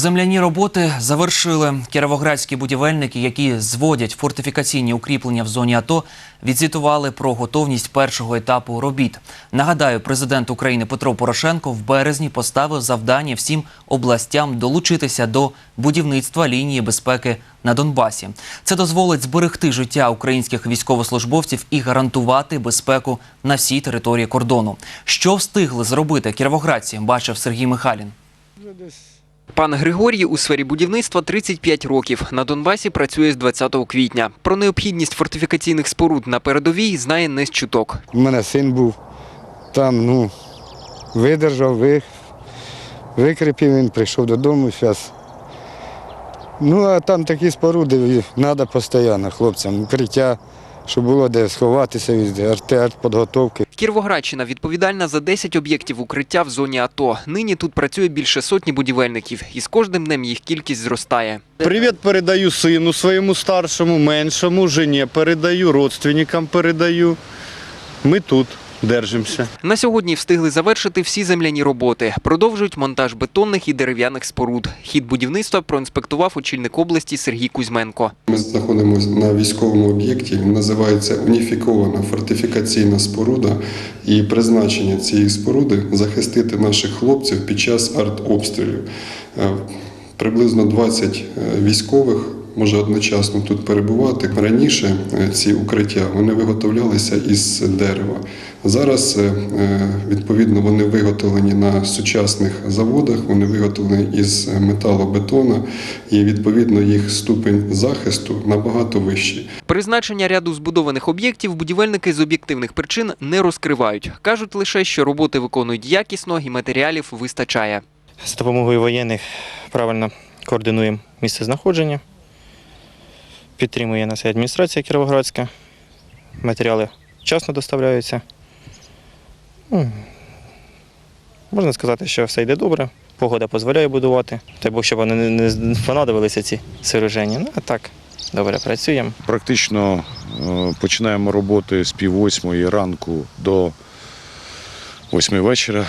Земляні роботи завершили. Кіровоградські будівельники, які зводять фортифікаційні укріплення в зоні АТО, відзвітували про готовність першого етапу робіт. Нагадаю, президент України Петро Порошенко в березні поставив завдання всім областям долучитися до будівництва лінії безпеки на Донбасі. Це дозволить зберегти життя українських військовослужбовців і гарантувати безпеку на всій території кордону. Що встигли зробити кіровоградці, бачив Сергій Михайлін. Пан Григорій у сфері будівництва 35 років. На Донбасі працює з 20 квітня. Про необхідність фортифікаційних споруд на передовій знає не з чуток. У мене син був там, ну, видержав, ви, викріпів він, прийшов додому зараз. Ну, а там такі споруди треба постійно хлопцям. Укриття, щоб було де сховатися від артподготовки. Кіровоградщина відповідальна за 10 об'єктів укриття в зоні АТО. Нині тут працює більше сотні будівельників, і з кожним днем їх кількість зростає. Привіт передаю сину своєму старшому, меншому, жені передаю, родственникам передаю. Ми тут держимося. На сьогодні встигли завершити всі земляні роботи. Продовжують монтаж бетонних і дерев'яних споруд. Хід будівництва проінспектував очільник області Сергій Кузьменко. Ми знаходимося на військовому об'єкті. Він називається уніфікована фортифікаційна споруда. І призначення цієї споруди захистити наших хлопців під час артобстрілів. Е, Приблизно 20 е, військових може одночасно тут перебувати. Раніше е, ці укриття вони виготовлялися із дерева. Зараз е, е, відповідно вони виготовлені на сучасних заводах, вони виготовлені із металобетона, і відповідно їх ступень захисту набагато вищий. Призначення ряду збудованих об'єктів будівельники з об'єктивних причин не розкривають. Кажуть лише, що роботи виконують якісно і матеріалів вистачає. З допомогою воєнних правильно координуємо місце знаходження. Підтримує нас адміністрація Кіровоградська. Матеріали вчасно доставляються. Ну, Можна сказати, що все йде добре. Погода дозволяє будувати. Дай Бог, щоб вони не- не понадобилися ці сооруження. Ну, а так, добре працюємо. Практично е, починаємо роботи з пів восьмої ранку до восьми вечора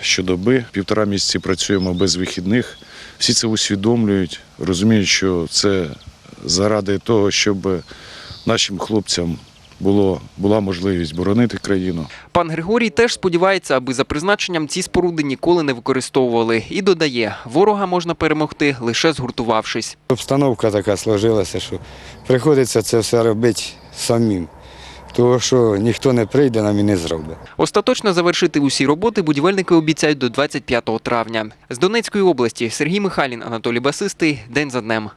щодоби. Півтора місяці працюємо без вихідних. Всі це усвідомлюють, розуміють, що це заради того, щоб нашим хлопцям було, була можливість боронити країну. Пан Григорій теж сподівається, аби за призначенням ці споруди ніколи не використовували. І додає, ворога можна перемогти лише згуртувавшись. Обстановка така сложилася, що приходиться це все робити самим. Тому що ніхто не прийде нам і не зробить. Остаточно завершити усі роботи будівельники обіцяють до 25 травня. З Донецької області Сергій Михайлін, Анатолій Басистий. День за днем.